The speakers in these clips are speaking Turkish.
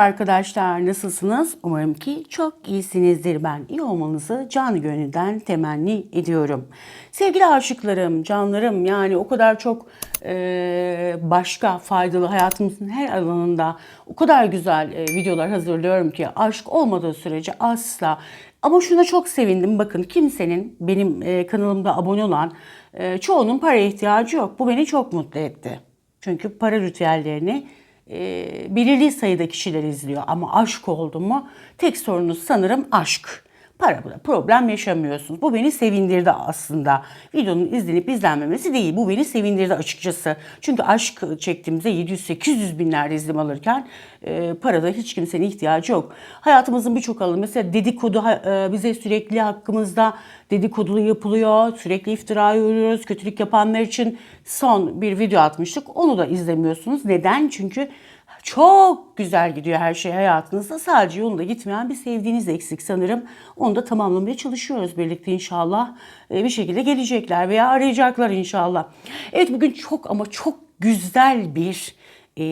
Merhaba arkadaşlar, nasılsınız? Umarım ki çok iyisinizdir. Ben iyi olmanızı canı gönülden temenni ediyorum. Sevgili aşıklarım, canlarım yani o kadar çok e, başka faydalı hayatımızın her alanında o kadar güzel e, videolar hazırlıyorum ki aşk olmadığı sürece asla. Ama şuna çok sevindim. Bakın kimsenin benim e, kanalımda abone olan e, çoğunun para ihtiyacı yok. Bu beni çok mutlu etti. Çünkü para ritüellerini e, belirli sayıda kişiler izliyor. Ama aşk oldu mu tek sorunuz sanırım aşk. Para problem yaşamıyorsunuz. Bu beni sevindirdi aslında. Videonun izlenip izlenmemesi değil. Bu beni sevindirdi açıkçası. Çünkü aşk çektiğimizde 700-800 binlerde izlenim alırken e, parada hiç kimsenin ihtiyacı yok. Hayatımızın birçok alanı mesela dedikodu e, bize sürekli hakkımızda dedikodulu yapılıyor. Sürekli iftira görüyoruz. Kötülük yapanlar için son bir video atmıştık. Onu da izlemiyorsunuz. Neden? Çünkü çok güzel gidiyor her şey hayatınızda. Sadece yolunda gitmeyen bir sevdiğiniz eksik sanırım. Onu da tamamlamaya çalışıyoruz birlikte inşallah. Ee, bir şekilde gelecekler veya arayacaklar inşallah. Evet bugün çok ama çok güzel bir e,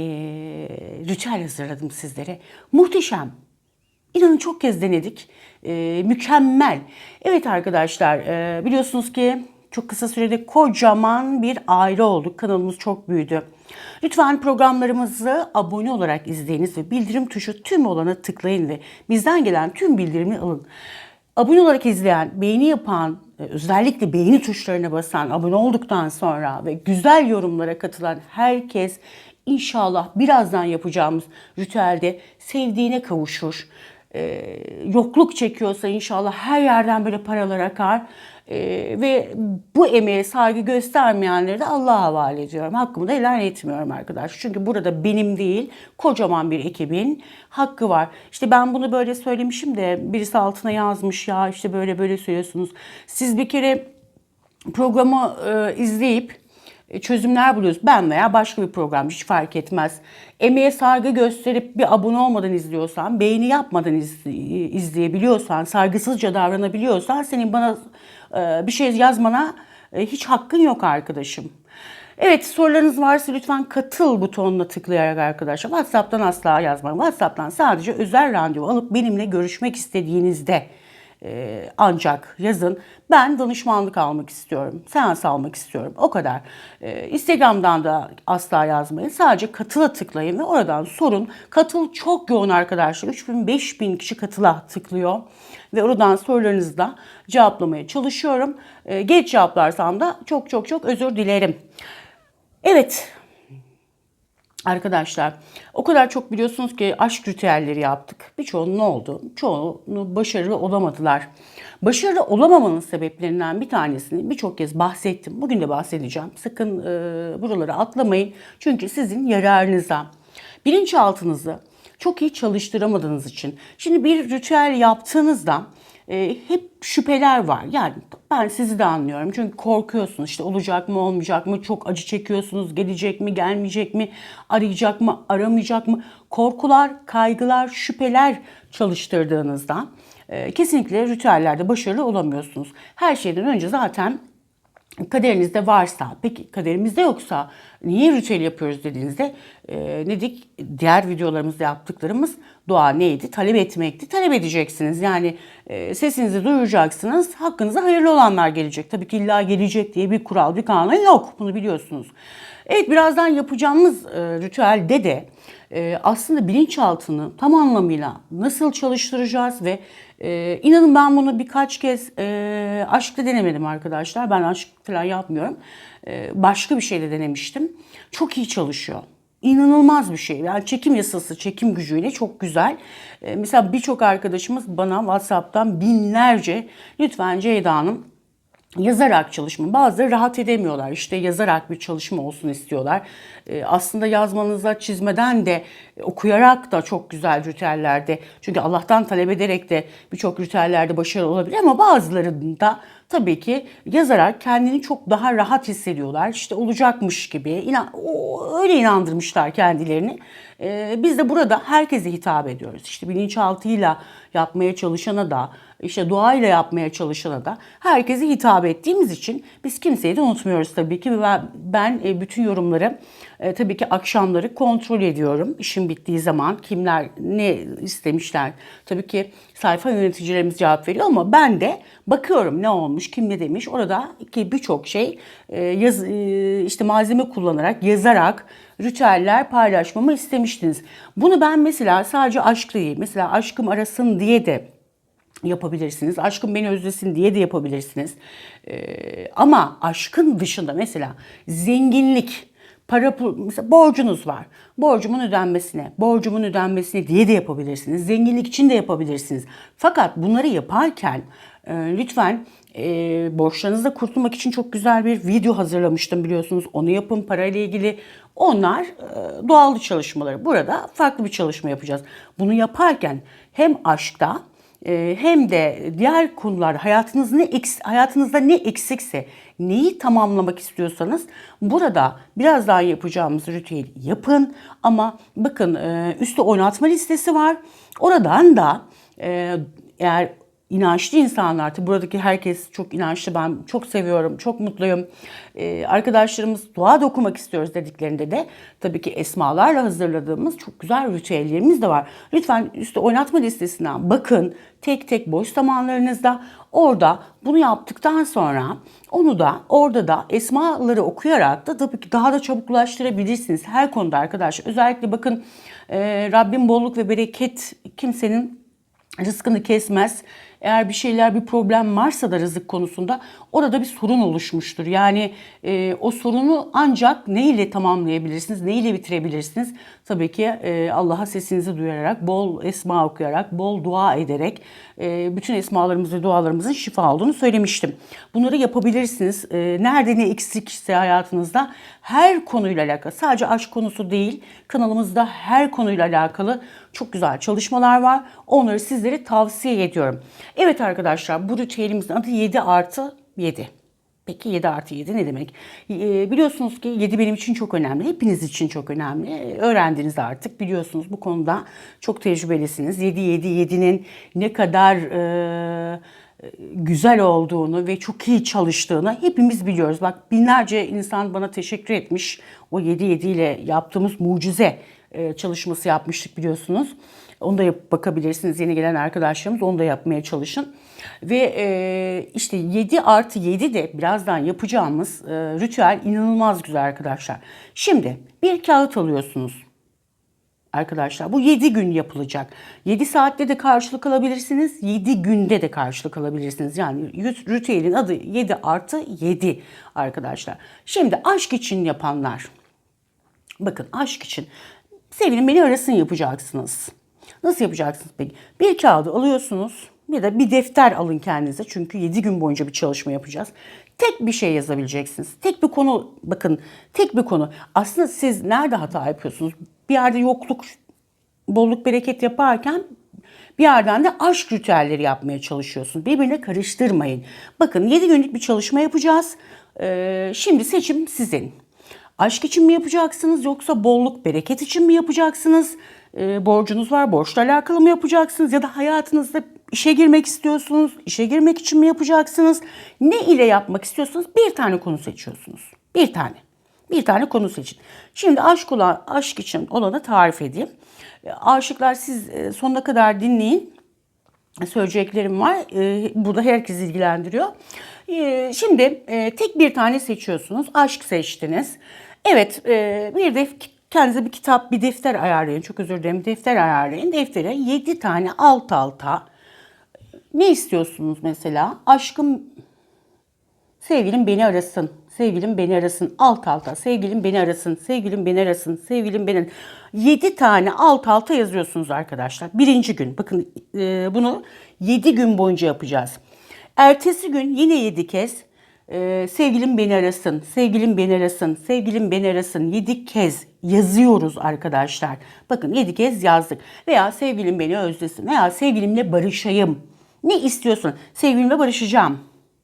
ritüel hazırladım sizlere. Muhteşem. İnanın çok kez denedik. Ee, mükemmel. Evet arkadaşlar e, biliyorsunuz ki çok kısa sürede kocaman bir aile olduk. Kanalımız çok büyüdü. Lütfen programlarımızı abone olarak izleyiniz ve bildirim tuşu tüm olana tıklayın ve bizden gelen tüm bildirimi alın. Abone olarak izleyen, beğeni yapan, e, özellikle beğeni tuşlarına basan, abone olduktan sonra ve güzel yorumlara katılan herkes inşallah birazdan yapacağımız ritüelde sevdiğine kavuşur. Ee, yokluk çekiyorsa inşallah her yerden böyle paralar akar. Ee, ve bu emeğe saygı göstermeyenleri de Allah'a havale ediyorum. Hakkımı da helal etmiyorum arkadaş. Çünkü burada benim değil, kocaman bir ekibin hakkı var. İşte ben bunu böyle söylemişim de birisi altına yazmış ya işte böyle böyle söylüyorsunuz. Siz bir kere programı e, izleyip e, çözümler buluyoruz. Ben veya başka bir program hiç fark etmez. Emeğe saygı gösterip bir abone olmadan izliyorsan, beğeni yapmadan iz, izleyebiliyorsan, saygısızca davranabiliyorsan senin bana e, bir şey yazmana e, hiç hakkın yok arkadaşım. Evet sorularınız varsa lütfen katıl butonuna tıklayarak arkadaşlar. WhatsApp'tan asla yazmayın. WhatsApp'tan sadece özel randevu alıp benimle görüşmek istediğinizde e, ancak yazın. Ben danışmanlık almak istiyorum. Seans almak istiyorum. O kadar. E, Instagram'dan da asla yazmayın. Sadece katıla tıklayın ve oradan sorun. Katıl çok yoğun arkadaşlar. 3000 5000 kişi katıla tıklıyor. Ve oradan sorularınızı da cevaplamaya çalışıyorum. E, geç cevaplarsam da çok çok çok özür dilerim. Evet, Arkadaşlar o kadar çok biliyorsunuz ki aşk ritüelleri yaptık. Birçoğunun ne oldu? Çoğunu başarılı olamadılar. Başarılı olamamanın sebeplerinden bir tanesini birçok kez bahsettim. Bugün de bahsedeceğim. Sakın e, buraları atlamayın. Çünkü sizin yararınıza. Bilinçaltınızı çok iyi çalıştıramadığınız için. Şimdi bir ritüel yaptığınızda e, hep şüpheler var. Yani ben sizi de anlıyorum. Çünkü korkuyorsunuz işte olacak mı olmayacak mı çok acı çekiyorsunuz gelecek mi gelmeyecek mi arayacak mı aramayacak mı korkular kaygılar şüpheler çalıştırdığınızda e, kesinlikle ritüellerde başarılı olamıyorsunuz. Her şeyden önce zaten kaderinizde varsa, peki kaderimizde yoksa niye ritüel yapıyoruz dediğinizde e, ne dedik? Diğer videolarımızda yaptıklarımız dua neydi? Talep etmekti. Talep edeceksiniz. Yani e, sesinizi duyuracaksınız. Hakkınıza hayırlı olanlar gelecek. Tabii ki illa gelecek diye bir kural, bir kanun yok. Bunu biliyorsunuz. Evet birazdan yapacağımız e, ritüelde de e, aslında bilinçaltını tam anlamıyla nasıl çalıştıracağız ve e, inanın ben bunu birkaç kez e, aşkla denemedim arkadaşlar. Ben aşk falan yapmıyorum. E, başka bir şeyle denemiştim. Çok iyi çalışıyor. İnanılmaz bir şey. Yani çekim yasası, çekim gücüyle çok güzel. E, mesela birçok arkadaşımız bana WhatsApp'tan binlerce lütfen Ceyda Hanım yazarak çalışma. Bazıları rahat edemiyorlar. İşte yazarak bir çalışma olsun istiyorlar. Ee, aslında yazmanıza çizmeden de okuyarak da çok güzel ritüellerde çünkü Allah'tan talep ederek de birçok ritüellerde başarılı olabilir ama bazılarında tabii ki yazarak kendini çok daha rahat hissediyorlar. İşte olacakmış gibi inan, o- öyle inandırmışlar kendilerini. Ee, biz de burada herkese hitap ediyoruz. İşte bilinçaltıyla yapmaya çalışana da, işte doğayla yapmaya çalışana da herkese hitap ettiğimiz için biz kimseyi de unutmuyoruz tabii ki. Ben, ben e, bütün yorumları e, tabii ki akşamları kontrol ediyorum. İşim bittiği zaman kimler ne istemişler. Tabii ki sayfa yöneticilerimiz cevap veriyor ama ben de bakıyorum ne olmuş, kim ne demiş. Orada ki birçok şey e, yaz, e, işte malzeme kullanarak, yazarak ritüeller paylaşmamı istemiştiniz. Bunu ben mesela sadece aşk değil, mesela aşkım arasın diye de yapabilirsiniz. Aşkım beni özlesin diye de yapabilirsiniz. Ee, ama aşkın dışında mesela zenginlik, para mesela borcunuz var. Borcumun ödenmesine, borcumun ödenmesine diye de yapabilirsiniz. Zenginlik için de yapabilirsiniz. Fakat bunları yaparken e, lütfen e, borçlarınızda kurtulmak için çok güzel bir video hazırlamıştım biliyorsunuz. Onu yapın parayla ilgili. Onlar e, doğal çalışmaları. Burada farklı bir çalışma yapacağız. Bunu yaparken hem aşkta hem de diğer konular hayatınız ne hayatınızda ne eksikse neyi tamamlamak istiyorsanız burada birazdan yapacağımız ritüeli yapın ama bakın e, üstte oynatma listesi var. Oradan da e, eğer inançlı insanlar, tabii buradaki herkes çok inançlı, ben çok seviyorum, çok mutluyum. Ee, arkadaşlarımız dua da istiyoruz dediklerinde de tabii ki esmalarla hazırladığımız çok güzel ritüellerimiz de var. Lütfen üstte oynatma listesinden bakın, tek tek boş zamanlarınızda orada bunu yaptıktan sonra onu da orada da esmaları okuyarak da tabii ki daha da çabuklaştırabilirsiniz her konuda arkadaşlar. Özellikle bakın e, Rabbim bolluk ve bereket kimsenin rızkını kesmez. Eğer bir şeyler bir problem varsa da rızık konusunda orada bir sorun oluşmuştur. Yani e, o sorunu ancak ne ile tamamlayabilirsiniz, ne ile bitirebilirsiniz? Tabii ki e, Allah'a sesinizi duyarak, bol esma okuyarak, bol dua ederek e, bütün esmalarımız ve dualarımızın şifa olduğunu söylemiştim. Bunları yapabilirsiniz. E, nerede ne eksikse hayatınızda her konuyla alakalı, sadece aşk konusu değil, kanalımızda her konuyla alakalı çok güzel çalışmalar var. Onları sizlere tavsiye ediyorum. Evet arkadaşlar bu ritüelimizin adı 7 artı 7. Peki 7 artı 7 ne demek? Ee, biliyorsunuz ki 7 benim için çok önemli. Hepiniz için çok önemli. Ee, Öğrendiniz artık biliyorsunuz bu konuda çok tecrübelisiniz. 7 7 7'nin ne kadar e, güzel olduğunu ve çok iyi çalıştığını hepimiz biliyoruz. Bak binlerce insan bana teşekkür etmiş. O 7 7 ile yaptığımız mucize e, çalışması yapmıştık biliyorsunuz. Onu da yapıp bakabilirsiniz. Yeni gelen arkadaşlarımız onu da yapmaya çalışın. Ve e, işte 7 artı 7 de birazdan yapacağımız e, ritüel inanılmaz güzel arkadaşlar. Şimdi bir kağıt alıyorsunuz arkadaşlar. Bu 7 gün yapılacak. 7 saatte de karşılık alabilirsiniz. 7 günde de karşılık alabilirsiniz. Yani ritüelin adı 7 artı 7 arkadaşlar. Şimdi aşk için yapanlar. Bakın aşk için sevgilim beni arasın yapacaksınız. Nasıl yapacaksınız peki? Bir kağıdı alıyorsunuz ya da bir defter alın kendinize. Çünkü 7 gün boyunca bir çalışma yapacağız. Tek bir şey yazabileceksiniz. Tek bir konu bakın tek bir konu. Aslında siz nerede hata yapıyorsunuz? Bir yerde yokluk, bolluk, bereket yaparken bir yerden de aşk ritüelleri yapmaya çalışıyorsunuz. Birbirine karıştırmayın. Bakın 7 günlük bir çalışma yapacağız. Ee, şimdi seçim sizin. Aşk için mi yapacaksınız yoksa bolluk, bereket için mi yapacaksınız? Ee, borcunuz var, borçla alakalı mı yapacaksınız? Ya da hayatınızda işe girmek istiyorsunuz, işe girmek için mi yapacaksınız? Ne ile yapmak istiyorsanız bir tane konu seçiyorsunuz. Bir tane. Bir tane konu seçin. Şimdi aşk olan, aşk için olanı tarif edeyim. Ee, Aşıklar siz e, sonuna kadar dinleyin söyleyeceklerim var. Ee, Burada herkes ilgilendiriyor. Şimdi e, tek bir tane seçiyorsunuz. Aşk seçtiniz. Evet e, bir de kendinize bir kitap, bir defter ayarlayın. Çok özür dilerim. Defter ayarlayın. Deftere 7 tane alt alta ne istiyorsunuz mesela? Aşkım Sevgilim beni arasın. Sevgilim beni arasın. Alt alta. Sevgilim beni arasın. Sevgilim beni arasın. Sevgilim beni... 7 tane alt alta yazıyorsunuz arkadaşlar. Birinci gün. Bakın e, bunu 7 gün boyunca yapacağız. Ertesi gün yine 7 kez e, sevgilim beni arasın. Sevgilim beni arasın. Sevgilim beni arasın. 7 kez yazıyoruz arkadaşlar. Bakın 7 kez yazdık. Veya sevgilim beni özlesin. Veya sevgilimle barışayım. Ne istiyorsun? Sevgilimle barışacağım.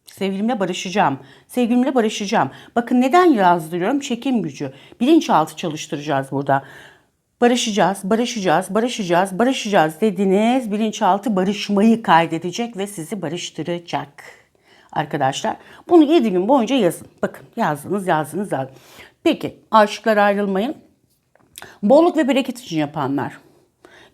Sevgilimle barışacağım. Sevgilimle barışacağım. Bakın neden yazdırıyorum? Çekim gücü. Bilinçaltı çalıştıracağız burada. Barışacağız, barışacağız, barışacağız, barışacağız dediniz. Bilinçaltı barışmayı kaydedecek ve sizi barıştıracak. Arkadaşlar bunu 7 gün boyunca yazın. Bakın yazdınız, yazdınız, yazdınız. Peki aşıklar ayrılmayın. Bolluk ve bereket için yapanlar.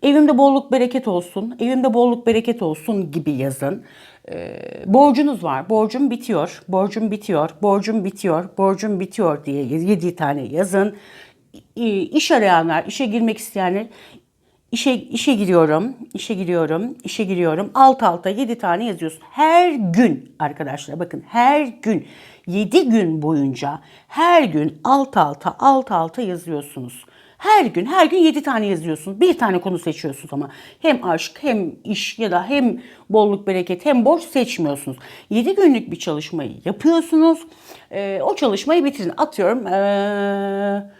Evimde bolluk bereket olsun, evimde bolluk bereket olsun gibi yazın. Ee, borcunuz var, borcum bitiyor, borcum bitiyor, borcum bitiyor, borcum bitiyor diye 7 tane yazın. İş arayanlar, işe girmek isteyenler işe işe giriyorum, işe giriyorum, işe giriyorum. Alt alta 7 tane yazıyorsun. Her gün arkadaşlar bakın her gün 7 gün boyunca her gün alt alta alt alta yazıyorsunuz. Her gün her gün 7 tane yazıyorsunuz. Bir tane konu seçiyorsunuz ama hem aşk hem iş ya da hem bolluk bereket hem borç seçmiyorsunuz. 7 günlük bir çalışmayı yapıyorsunuz. Ee, o çalışmayı bitirin. Atıyorum ee,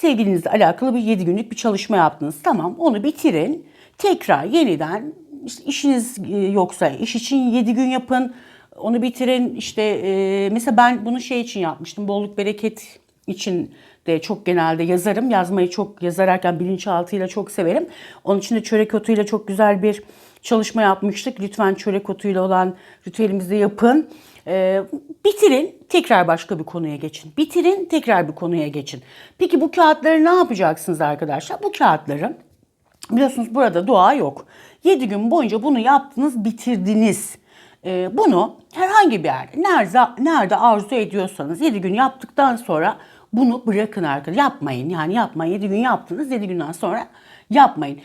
sevgilinizle alakalı bir 7 günlük bir çalışma yaptınız. Tamam onu bitirin. Tekrar yeniden işte işiniz e, yoksa iş için 7 gün yapın. Onu bitirin. İşte e, mesela ben bunu şey için yapmıştım. Bolluk bereket için de çok genelde yazarım. Yazmayı çok yazarken bilinçaltıyla çok severim. Onun için de çörek otuyla çok güzel bir çalışma yapmıştık. Lütfen çörek otuyla olan ritüelimizi yapın. Ee, bitirin, tekrar başka bir konuya geçin. Bitirin, tekrar bir konuya geçin. Peki bu kağıtları ne yapacaksınız arkadaşlar? Bu kağıtları biliyorsunuz burada dua yok. 7 gün boyunca bunu yaptınız, bitirdiniz. Ee, bunu herhangi bir yerde, nerede, nerede arzu ediyorsanız 7 gün yaptıktan sonra bunu bırakın arkadaşlar. Yapmayın yani yapmayın. 7 gün yaptınız, 7 günden sonra yapmayın.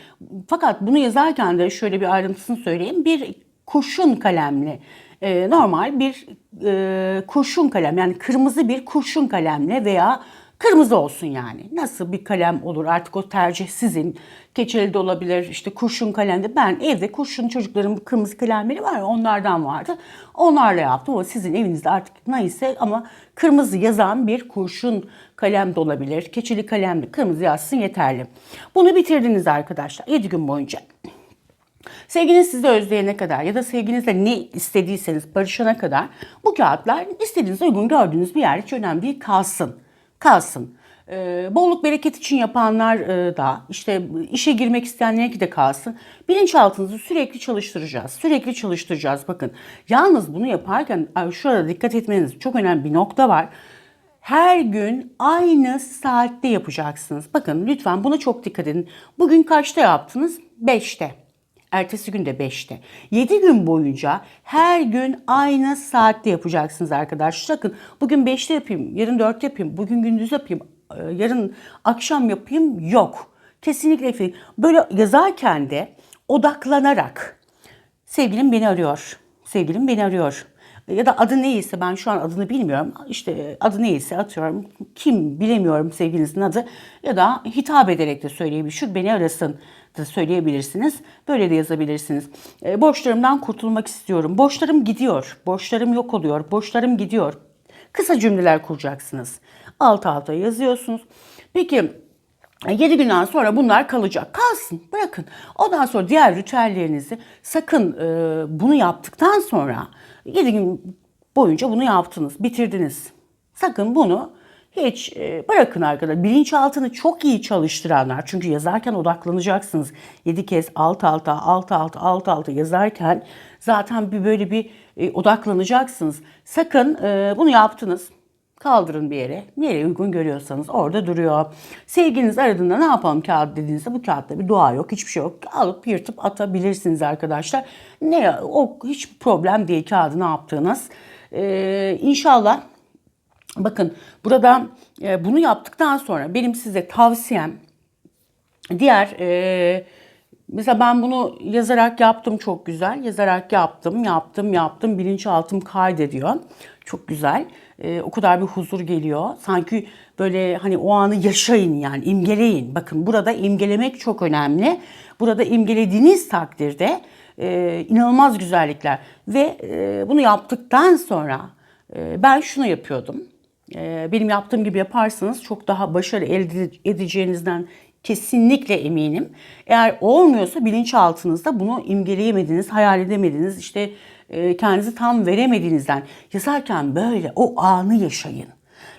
Fakat bunu yazarken de şöyle bir ayrıntısını söyleyeyim. Bir kurşun kalemle e, normal bir e, kurşun kalem yani kırmızı bir kurşun kalemle veya kırmızı olsun yani. Nasıl bir kalem olur artık o tercih sizin. Keçeli de olabilir işte kurşun kalemde. Ben evde kurşun çocukların kırmızı kalemleri var ya onlardan vardı. Onlarla yaptım ama sizin evinizde artık neyse ama kırmızı yazan bir kurşun kalem de olabilir. Keçeli kalem de kırmızı yazsın yeterli. Bunu bitirdiniz arkadaşlar 7 gün boyunca. Sevginiz sizi özleyene kadar ya da sevginizle ne istediyseniz barışana kadar bu kağıtlar istediğiniz uygun gördüğünüz bir yer hiç önemli değil kalsın. Kalsın. Ee, bolluk bereket için yapanlar e, da işte işe girmek isteyenler de kalsın. Bilinçaltınızı sürekli çalıştıracağız. Sürekli çalıştıracağız. Bakın yalnız bunu yaparken şurada dikkat etmeniz çok önemli bir nokta var. Her gün aynı saatte yapacaksınız. Bakın lütfen buna çok dikkat edin. Bugün kaçta yaptınız? 5'te. Ertesi gün de 5'te. 7 gün boyunca her gün aynı saatte yapacaksınız arkadaşlar. Sakın bugün 5'te yapayım, yarın 4'te yapayım, bugün gündüz yapayım, e, yarın akşam yapayım yok. Kesinlikle. Böyle yazarken de odaklanarak sevgilim beni arıyor, sevgilim beni arıyor. Ya da adı neyse ben şu an adını bilmiyorum. İşte adı neyse atıyorum. Kim bilemiyorum sevgilinizin adı. Ya da hitap ederek de söyleyebilir. Şu beni arasın da söyleyebilirsiniz. Böyle de yazabilirsiniz. E, borçlarımdan kurtulmak istiyorum. Borçlarım gidiyor. Borçlarım yok oluyor. Borçlarım gidiyor. Kısa cümleler kuracaksınız. Alt alta yazıyorsunuz. Peki 7 günden sonra bunlar kalacak. Kalsın, bırakın. Ondan sonra diğer ritüellerinizi sakın e, bunu yaptıktan sonra 7 gün boyunca bunu yaptınız, bitirdiniz. Sakın bunu hiç e, bırakın arkadaşlar. Bilinçaltını çok iyi çalıştıranlar. Çünkü yazarken odaklanacaksınız. 7 kez alt alta, alt alta, alt alta yazarken zaten bir böyle bir e, odaklanacaksınız. Sakın e, bunu yaptınız. Kaldırın bir yere. Nereye uygun görüyorsanız orada duruyor. Sevgiliniz aradığında ne yapalım kağıt dediğinizde bu kağıtta bir dua yok. Hiçbir şey yok. Alıp yırtıp atabilirsiniz arkadaşlar. Ne o hiç problem değil kağıdı ne yaptığınız. Ee, inşallah bakın burada e, bunu yaptıktan sonra benim size tavsiyem diğer e, Mesela ben bunu yazarak yaptım çok güzel. Yazarak yaptım, yaptım, yaptım. Bilinçaltım kaydediyor. Çok güzel. Ee, o kadar bir huzur geliyor. Sanki böyle hani o anı yaşayın yani imgeleyin. Bakın burada imgelemek çok önemli. Burada imgelediğiniz takdirde e, inanılmaz güzellikler. Ve e, bunu yaptıktan sonra e, ben şunu yapıyordum. E, benim yaptığım gibi yaparsanız çok daha başarı elde edeceğinizden kesinlikle eminim. Eğer olmuyorsa bilinçaltınızda bunu imgeleyemediniz, hayal edemediniz. İşte e, kendinizi tam veremediğinizden yazarken böyle o anı yaşayın.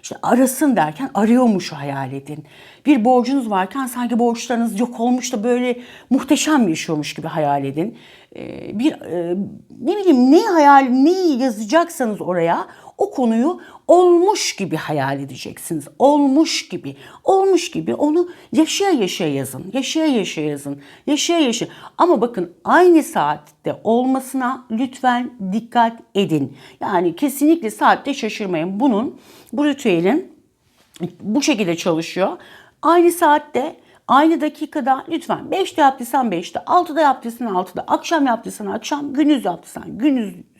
İşte arasın derken arıyormuş hayal edin. Bir borcunuz varken sanki borçlarınız yok olmuş da böyle muhteşem yaşıyormuş gibi hayal edin. Ee, bir e, ne bileyim ne hayal neyi yazacaksanız oraya o konuyu olmuş gibi hayal edeceksiniz. Olmuş gibi. Olmuş gibi onu yaşaya yaşaya yazın. Yaşaya yaşaya yazın. Yaşaya yaşaya. Ama bakın aynı saatte olmasına lütfen dikkat edin. Yani kesinlikle saatte şaşırmayın. Bunun bu ritüelin bu şekilde çalışıyor. Aynı saatte Aynı dakikada lütfen 5'te yaptıysan 5'te, 6'da yaptıysan 6'da, akşam yaptıysan akşam, gündüz yaptıysan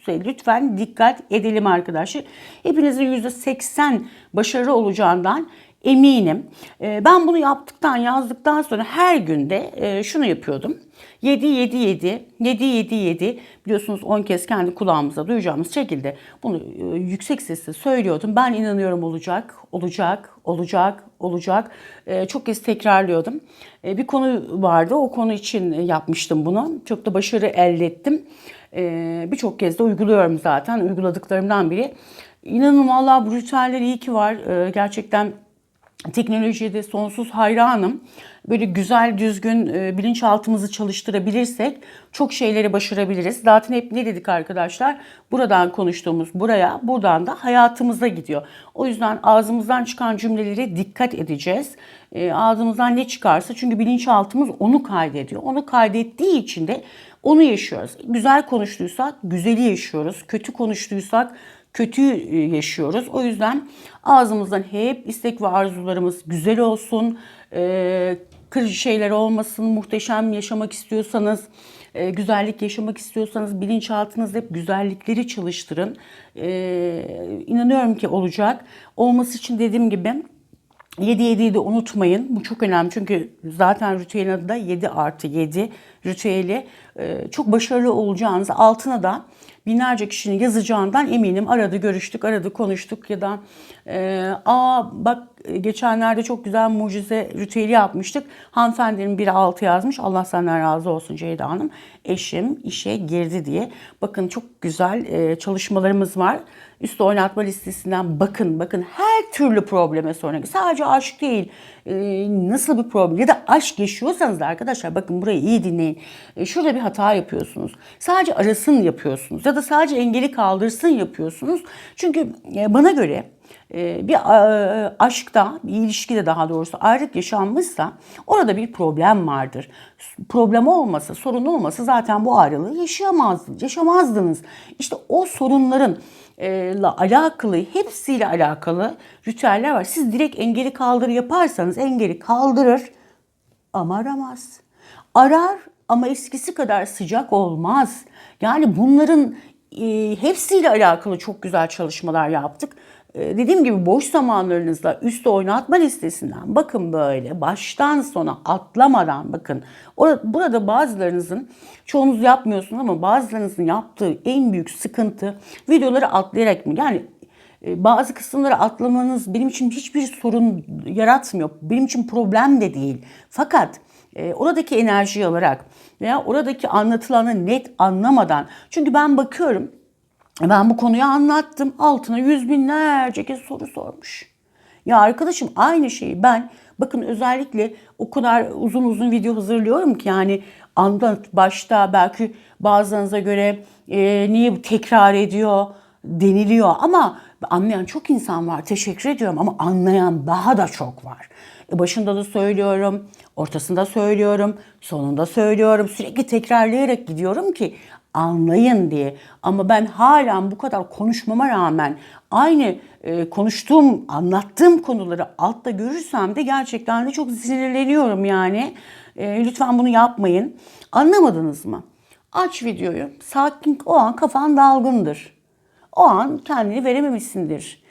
lütfen dikkat edelim arkadaşlar. Hepinizin %80 başarılı olacağından eminim. Ee, Ben bunu yaptıktan, yazdıktan sonra her günde e, şunu yapıyordum. 7 7 7 7 7 7 biliyorsunuz 10 kez kendi kulağımıza duyacağımız şekilde bunu e, yüksek sesle söylüyordum. Ben inanıyorum olacak, olacak, olacak, olacak. E, çok kez tekrarlıyordum. Bir konu vardı. O konu için yapmıştım bunu. Çok da başarı elde ettim. Birçok kez de uyguluyorum zaten. Uyguladıklarımdan biri. İnanın vallahi bu ritüeller iyi ki var. Gerçekten teknolojiye de sonsuz hayranım. Böyle güzel, düzgün e, bilinçaltımızı çalıştırabilirsek çok şeyleri başarabiliriz. Zaten hep ne dedik arkadaşlar? Buradan konuştuğumuz buraya, buradan da hayatımıza gidiyor. O yüzden ağzımızdan çıkan cümlelere dikkat edeceğiz. E, ağzımızdan ne çıkarsa çünkü bilinçaltımız onu kaydediyor. Onu kaydettiği için de onu yaşıyoruz. Güzel konuştuysak güzeli yaşıyoruz. Kötü konuştuysak kötü e, yaşıyoruz. O yüzden ağzımızdan hep istek ve arzularımız güzel olsun, e, kırıcı şeyler olmasın, muhteşem yaşamak istiyorsanız, e, güzellik yaşamak istiyorsanız bilinçaltınızda hep güzellikleri çalıştırın. İnanıyorum ki olacak. Olması için dediğim gibi 7 7'yi de unutmayın. Bu çok önemli çünkü zaten ritüelin adı da 7 artı 7 ritüeli. Çok başarılı olacağınız altına da binlerce kişinin yazacağından eminim. Aradı görüştük, aradı konuştuk ya da e, aa bak geçenlerde çok güzel mucize ritüeli yapmıştık. Hanımefendinin biri altı yazmış. Allah senden razı olsun Ceyda Hanım. Eşim işe girdi diye. Bakın çok güzel e, çalışmalarımız var. Üstü oynatma listesinden bakın bakın her türlü probleme sonra sadece aşk değil e, nasıl bir problem ya da aşk yaşıyorsanız da arkadaşlar bakın burayı iyi dinleyin. E, şurada bir hata yapıyorsunuz. Sadece arasın yapıyorsunuz ya da sadece engeli kaldırsın yapıyorsunuz. Çünkü bana göre bir e, aşkta, bir ilişkide daha doğrusu ayrılık yaşanmışsa orada bir problem vardır. Problem olmasa, sorun olmasa zaten bu ayrılığı yaşayamazdınız, yaşamazdınız. İşte o sorunların ile alakalı, hepsiyle alakalı ritüeller var. Siz direkt engeli kaldır yaparsanız engeli kaldırır ama aramaz. Arar ama eskisi kadar sıcak olmaz. Yani bunların e, hepsiyle alakalı çok güzel çalışmalar yaptık. E, dediğim gibi boş zamanlarınızda üstte oynatma listesinden bakın böyle baştan sona atlamadan bakın. Orada, burada bazılarınızın çoğunuz yapmıyorsunuz ama bazılarınızın yaptığı en büyük sıkıntı videoları atlayarak mı? Yani e, bazı kısımları atlamanız benim için hiçbir sorun yaratmıyor. Benim için problem de değil. Fakat e, oradaki enerjiyi alarak veya oradaki anlatılanı net anlamadan çünkü ben bakıyorum ben bu konuyu anlattım. Altına yüz binlerce kez soru sormuş. Ya arkadaşım aynı şeyi ben bakın özellikle o kadar uzun uzun video hazırlıyorum ki yani anlat başta belki bazılarınıza göre e, niye bu tekrar ediyor deniliyor ama anlayan çok insan var teşekkür ediyorum ama anlayan daha da çok var. E başında da söylüyorum, ortasında söylüyorum, sonunda söylüyorum. Sürekli tekrarlayarak gidiyorum ki anlayın diye. Ama ben halen bu kadar konuşmama rağmen aynı e, konuştuğum, anlattığım konuları altta görürsem de gerçekten de çok sinirleniyorum yani. E, lütfen bunu yapmayın. Anlamadınız mı? Aç videoyu. Sakin, o an kafan dalgındır. O an kendini verememişsindir.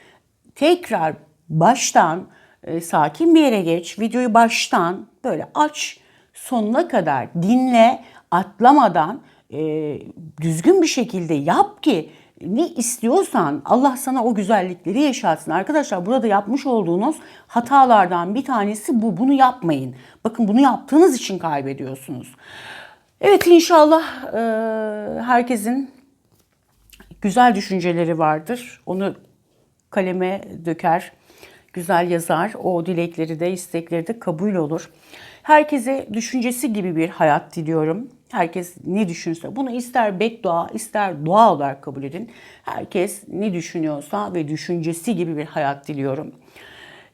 Tekrar baştan e, sakin bir yere geç. Videoyu baştan böyle aç. Sonuna kadar dinle. Atlamadan e, düzgün bir şekilde yap ki ne istiyorsan Allah sana o güzellikleri yaşatsın. Arkadaşlar burada yapmış olduğunuz hatalardan bir tanesi bu. Bunu yapmayın. Bakın bunu yaptığınız için kaybediyorsunuz. Evet inşallah e, herkesin güzel düşünceleri vardır. Onu kaleme döker, güzel yazar. O dilekleri de istekleri de kabul olur. Herkese düşüncesi gibi bir hayat diliyorum. Herkes ne düşünse bunu ister beddua ister dua olarak kabul edin. Herkes ne düşünüyorsa ve düşüncesi gibi bir hayat diliyorum.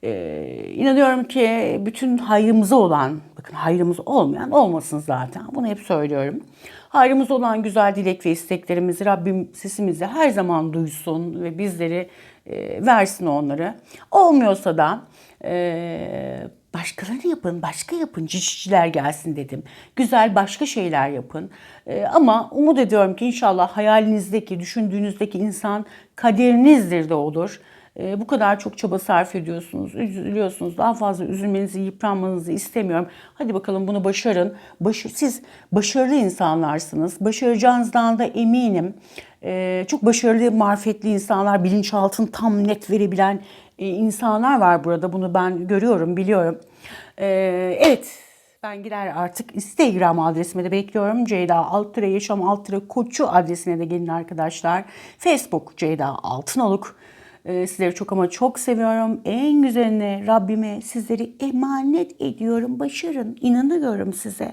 Ee, inanıyorum ki bütün hayrımıza olan, bakın hayrımız olmayan olmasın zaten. Bunu hep söylüyorum. Hayrımız olan güzel dilek ve isteklerimizi Rabbim sesimizi her zaman duysun ve bizleri e, versin onları. Olmuyorsa da e, başkaları yapın, başka yapın, ciciciler gelsin dedim. Güzel başka şeyler yapın. E, ama umut ediyorum ki inşallah hayalinizdeki, düşündüğünüzdeki insan kaderinizdir de olur. E, bu kadar çok çaba sarf ediyorsunuz, üzülüyorsunuz. Daha fazla üzülmenizi, yıpranmanızı istemiyorum. Hadi bakalım bunu başarın. Baş, siz başarılı insanlarsınız. Başaracağınızdan da eminim. E, çok başarılı, marifetli insanlar, bilinçaltını tam net verebilen e, insanlar var burada. Bunu ben görüyorum, biliyorum. E, evet, ben gider artık Instagram adresime de bekliyorum. Ceyda Altıra Yaşam Altıra Koçu adresine de gelin arkadaşlar. Facebook Ceyda Altınoluk. Ee, Sizleri çok ama çok seviyorum. En güzeline Rabbime sizleri emanet ediyorum. Başarın. İnanıyorum size.